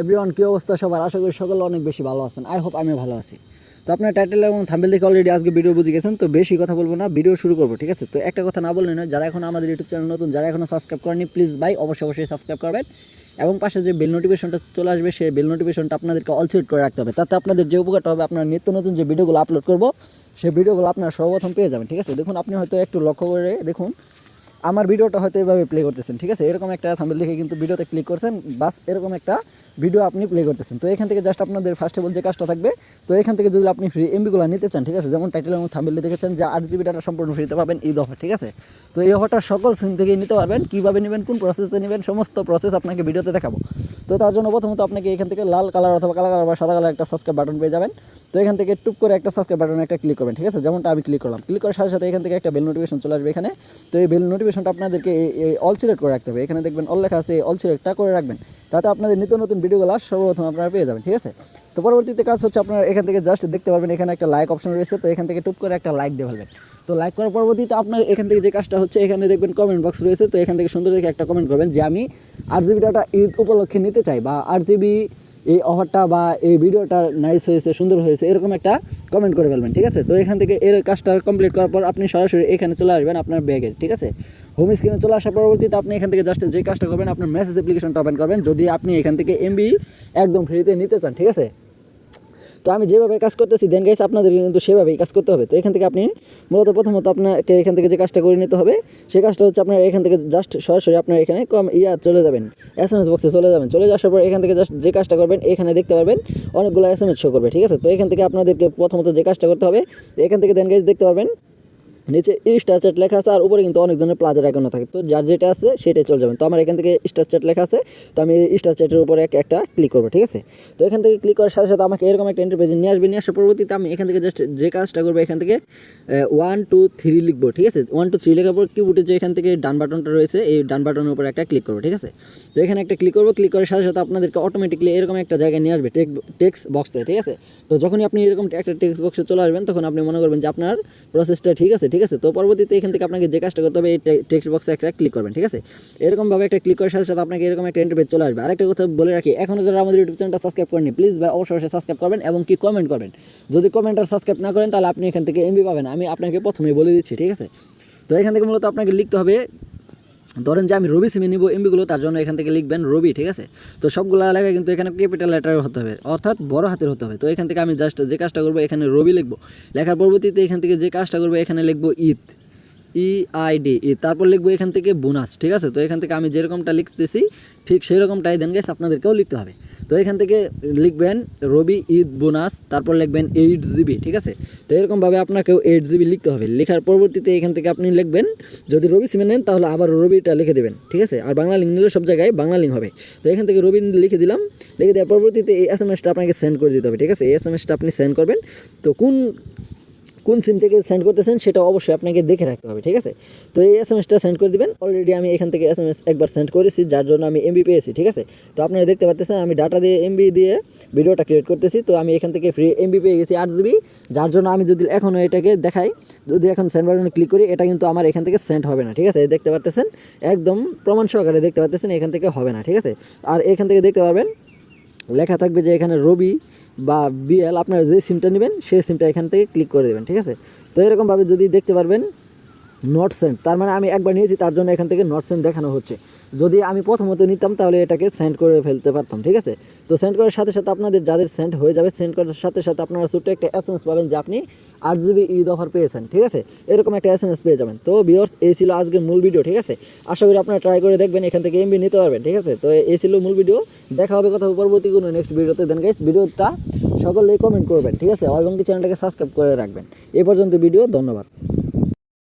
Everyone কী অবস্থা সবার? আশা করি সকলে অনেক বেশি ভালো আছেন। আই হোপ আমি ভালো আছি। তো আপনার টাইটেল এবং থাম্বেল দেখে অলরেডি আজকে ভিডিও বুঝে গেছেন, তো বেশি কথা বলব না ভিডিও শুরু করব, ঠিক আছে? তো একটা কথা না বললে নয়, যারা এখন আমাদের ইউটিউব চ্যানেল নতুন, যারা এখনও সাবস্ক্রাইব করেনি প্লিজ ভাই, অবশ্যই অবশ্যই সাবস্ক্রাইব করবেন। এবং পাশে যে বেল নোটিফিকেশনটা চলে আসবে, সেই বেল নোটিফিকেশনটা আপনাদেরকে অল সেট করে রাখতে হবে। তাতে আপনাদের যে উপকারটা হবে, আপনার নিত্য নতুন যে ভিডিওগুলো আপলোড করব, সেই ভিডিওগুলো আপনার সর্বপ্রথম পেয়ে যাবেন, ঠিক আছে? দেখুন, আপনি হয়তো একটু লক্ষ্য করে দেখুন আমার ভিডিওটা হয়তো এভাবে প্লে করতেছেন, ঠিক আছে? এরকম একটা থাম্বেল দেখে কিন্তু ভিডিওতে ক্লিক করছেন, বাস এরকম একটা ভিডিও আপনি প্লে করতেছেন। তো এখান থেকে জাস্ট আপনাদের ফার্স্টে যে কাজটা থাকবে, তো এখান থেকে যদি আপনি ফ্রি এমবিগুলো নিতে চান, ঠিক আছে? যেমন টাইটেল এবং থাম্বেল দেখেছেন যে আট জিবি ডাটা সম্পূর্ণ ফ্রিতে পাবেন, এই দফা ঠিক আছে? তো এই অফারটা সকল সিম থেকেই নিতে পারবেন, কীভাবে নেবেন, কোন প্রসেসে নেবেন, সমস্ত প্রসেস আপনাকে ভিডিওতে দেখাবো। তো তার জন্য প্রথমত আপনাকে এখান থেকে লাল কালার অথবা কালা কালার বা সাদা কালার একটা সাবস্ক্রাইব বাটন পেয়ে যাবেন। তো এখান থেকে টুপ করে একটা সাবস্ক্রাইব বাটনে একটা ক্লিক করবেন, ঠিক আছে? যেমনটা আমি ক্লিক করলাম। ক্লিক করার সাথে সাথে এখান থেকে একটা বেল নোটিফিকেশন চলে আসবে এখানে। তো এই বেল নোটিফিকেশনটা আপনাদেরকে অল সিলেক্ট করে রাখতে হবে। এখানে দেখবেন অল লেখা আছে অল সিলেক্টটা করে রাখবেন। তাতে আপনাদের নিত্য নতুন ভিডিওগুলো সর্বপ্রথম আপনারা পেয়ে যাবেন, ঠিক আছে? তো পরবর্তীতে কাজ হচ্ছে আপনারা এখান থেকে জাস্ট দেখতে পারবেন, এখানে একটা লাইক অপশন রয়েছে। তো এখান থেকে টুপ করে একটা লাইক দিয়ে ফেলবেন। তো লাইক করার পরবর্তীতে আপনার এখান থেকে যে কাজটা হচ্ছে, এখানে দেখবেন কমেন্ট বক্স রয়েছে। তো এখান থেকে সুন্দর দেখে একটা কমেন্ট করবেন যে আমি আর জিবি ডাটা ঈদ উপলক্ষে নিতে চাই বা আর জিবি এই অফারটা বা এই ভিডিওটা নাইস হয়েছে, সুন্দর হয়েছে, এরকম একটা কমেন্ট করে ফেলবেন, ঠিক আছে? তো এখান থেকে এর কাজটা কমপ্লিট করার পর আপনি সরাসরি এখানে চলে আসবেন আপনার ব্যাগের ঠিক আছে? হোম স্ক্রিনে চলে আসার পরবর্তীতে আপনি এখান থেকে জাস্ট যে কাজটা করবেন, আপনার মেসেজ অ্যাপ্লিকেশনটা ওপেন করবেন। যদি আপনি এখান থেকে এমবি একদম ফ্রিতে নিতে চান, ঠিক আছে? তো আমি যেভাবে কাজ করতেছি দেন গাইস আপনাদের কিন্তু সেভাবেই কাজ করতে হবে। তো এখান থেকে আপনি মূলত প্রথমত আপনাকে এখান থেকে যে কাজটা করে নিতে হবে, সেই কাজটা হচ্ছে আপনার এখান থেকে জাস্ট সরাসরি আপনার এখানে কম ইয়া চলে যাবেন এস এম এস বক্সে চলে যাবেন। চলে যাওয়ার পর এখান থেকে জাস্ট যে কাজটা করবেন, এখানে দেখতে পারবেন অনেকগুলো এস এম এস শো করবে, ঠিক আছে? তো এখান থেকে আপনাদেরকে প্রথমত যে কাজটা করতে হবে এখান থেকে দেন গাইস দেখতে পারবেন নিচে স্টার চ্যাট লেখা আছে, আর উপরে কিন্তু অনেকজনের প্লাজার অ্যাকাউন্ট থাকে। তো যার যেটা আছে, সেটাই চলে যাবেন তো আমার এখান থেকে স্টার চ্যাট লেখা আছে, তো আমি স্টার চ্যাটের উপরে এক- একটা ক্লিক করব, ঠিক আছে? তো এখান থেকে ক্লিক করার সাথে সাথে আমাকে এরকম একটা ইন্টারপেজ নিয়ে আসবে, নিয়ে আসার পরবর্তীতে আমি এখান থেকে জাস্ট যে কাজটা করব, এখান থেকে ওয়ান টু থ্রি লিখব, ঠিক আছে? ওয়ান টু থ্রি লেখার পর কিবোর্ডে যে এখান থেকে ডান বাটনটা রয়েছে, এই ডান বাটনের উপর একটা ক্লিক করব, ঠিক আছে? তো এখানে একটা ক্লিক করব ক্লিক করার সাথে সাথে আপনাদেরকে অটোমেটিকলি এরকম একটা জায়গায় নিয়ে আসবে টেক টেক্সট বক্সে ঠিক আছে? তো যখনই আপনি এরকম একটা টেক্সট বক্সে চলে আসবেন, তখন আপনি মনে করবেন যে আপনার প্রসেসটা ঠিক আছে, ঠিক আছে? তো পরবর্তীতে এখান থেকে আপনাকে যে কাজটা করতে হবে, এই টেক্সট বক্সে একটা ক্লিক করবেন, ঠিক আছে? এরকমভাবে একটা ক্লিক করার সাথে সাথে আপনাকে এরকম একটা ইন্টারভেজ চলে আসবে। আরেকটা কথা বলে রাখি এখনও যারা আমাদের ইউটিউব চ্যানেলটা সাবস্ক্রাইব করেনি প্লিজ ভাই অবশ্যই অবশ্যই সাবস্ক্রাইব করবেন এবং কি কমেন্ট করবেন? যদি কমেন্ট আর সাবস্ক্রাইব না করেন, তাহলে আপনি এখান থেকে এমবি পাবেন। আমি আপনাকে প্রথমেই বলে দিচ্ছি, ঠিক আছে? তো এখান থেকে মূলত আপনাকে লিখতে হবে ধরেন যে আমি রবি সিমে নিব এমবিগুলো তার জন্য এখান থেকে লিখবেন রবি ঠিক আছে? তো সবগুলো এলাকায় কিন্তু এখানে ক্যাপিটাল লেটার হতে হবে, অর্থাৎ বড় হাতের হতে হবে। তো এখান থেকে আমি জাস্ট যে কাজটা করব, এখানে রবি লিখব। লেখার পরবর্তীতে এখান থেকে যে কাজটা করব, এখানে লিখব Eid E I D E তারপর লিখব এখান থেকে বোনাস ঠিক আছে? তো এখান থেকে আমি যেরকমটা লিখতেছি, ঠিক সেই রকমটাই দেন গেছে আপনাদেরকেও লিখতে হবে। তো এখান থেকে লিখবেন রবি ঈদ বোনাস তারপর লিখবেন এইট জিবি ঠিক আছে? তো এরকমভাবে আপনাকেও এইট জিবি লিখতে হবে। লেখার পরবর্তীতে এখান থেকে আপনি লিখবেন, যদি রবি সিমে নেন তাহলে আবার রবিটা লিখে দেবেন, ঠিক আছে? আর বাংলা লিঙ্ক নিলে সব জায়গায় বাংলা লিঙ্ক হবে। তো এখান থেকে রবি লিখে দিলাম, লিখে দেওয়ার পরবর্তীতে এই এস এম এসটা আপনাকে সেন্ড করে দিতে হবে, ঠিক আছে? এই এস এম এসটা আপনি সেন্ড করবেন। তো কোন কোন সিম থেকে সেন্ড করতেছেন সেটা অবশ্যই আপনাকে দেখে রাখতে হবে, ঠিক আছে? তো এই এস এম এসটা সেন্ড করে দিবেন। অলরেডি আমি এখান থেকে এস এম এস একবার সেন্ড করেছি, যার জন্য আমি এমবি পেয়েছি, ঠিক আছে? তো আপনারা দেখতে পাচ্ছেন আমি ডাটা দিয়ে এমবি দিয়ে ভিডিওটা ক্রিয়েট করতেছি। তো আমি এখান থেকে ফ্রি এমবি পেয়ে গেছি আট জিবি যার জন্য আমি যদি এখনও এটাকে দেখাই, যদি এখন সেন্ড বাটনে ক্লিক করি, এটা কিন্তু আমার এখান থেকে সেন্ড হবে না, ঠিক আছে? দেখতে পাচ্ছেন একদম প্রমাণ সহকারে দেখতে পাচ্ছেন এখান থেকে হবে না, ঠিক আছে? আর এখান থেকে দেখতে পারবেন লেখা থাকবে যে এখানে রবি বা বিএল, আপনারা যে সিমটা নেবেন, সেই সিমটা এখান থেকে ক্লিক করে দেবেন, ঠিক আছে? তো এরকমভাবে যদি দেখতে পারবেন নট সেন্ট তার মানে আমি একবার নিয়েছি, তার জন্য এখান থেকে নট সেন্ট দেখানো হচ্ছে। যদি আমি প্রথমত নিতাম, তাহলে এটাকে সেন্ড করে ফেলতে পারতাম, ঠিক আছে? তো সেন্ড করার সাথে সাথে আপনাদের যাদের সেন্ড হয়ে যাবে সেন্ড করার সাথে সাথে আপনারা ছোট্ট একটা এস এম এস পাবেন, যে আপনি আট জিবি ঈদ অফার পেয়েছেন, ঠিক আছে? এরকম একটা এস এম এস পেয়ে যাবেন। তো বিয়র্স এই ছিল আজকের মূল ভিডিও ঠিক আছে? আশা করি আপনারা ট্রাই করে দেখবেন, এখান থেকে এমবি নিতে পারবেন, ঠিক আছে? তো এই ছিল মূল ভিডিও দেখা হবে কথা পরবর্তী কোনো নেক্সট ভিডিওতে দেন গাইস ভিডিওটা সকলেই কমেন্ট করবেন, ঠিক আছে? এবং চ্যানেলটাকে সাবস্ক্রাইব করে রাখবেন। এই পর্যন্ত ভিডিও ধন্যবাদ।